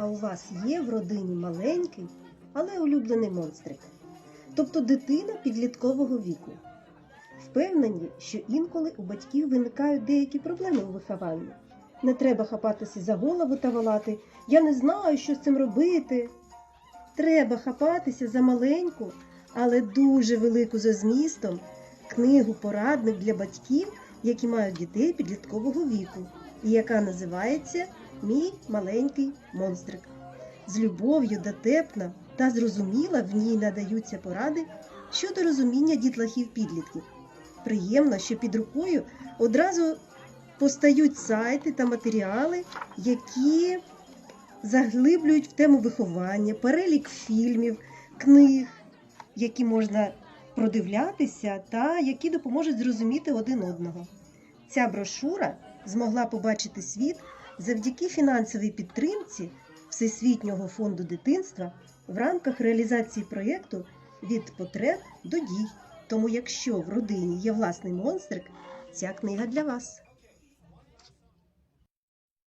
А у вас є в родині маленький, але улюблений монстрик, тобто дитина підліткового віку. Впевнені, що інколи у батьків виникають деякі проблеми у вихованні. Не треба хапатися за голову та волати Я не знаю, що з цим робити. Треба хапатися за маленьку, але дуже велику за змістом книгу порадник для батьків, які мають дітей підліткового віку, і яка називається Мій маленький монстрик. З любов'ю дотепна та зрозуміла в ній надаються поради щодо розуміння дітлахів підлітків. Приємно, що під рукою одразу постають сайти та матеріали, які заглиблюють в тему виховання, перелік фільмів, книг, які можна продивлятися та які допоможуть зрозуміти один одного. Ця брошура змогла побачити світ завдяки фінансовій підтримці Всесвітнього фонду дитинства в рамках реалізації проєкту від потреб до дій. Тому, якщо в родині є власний монстрик, ця книга для вас.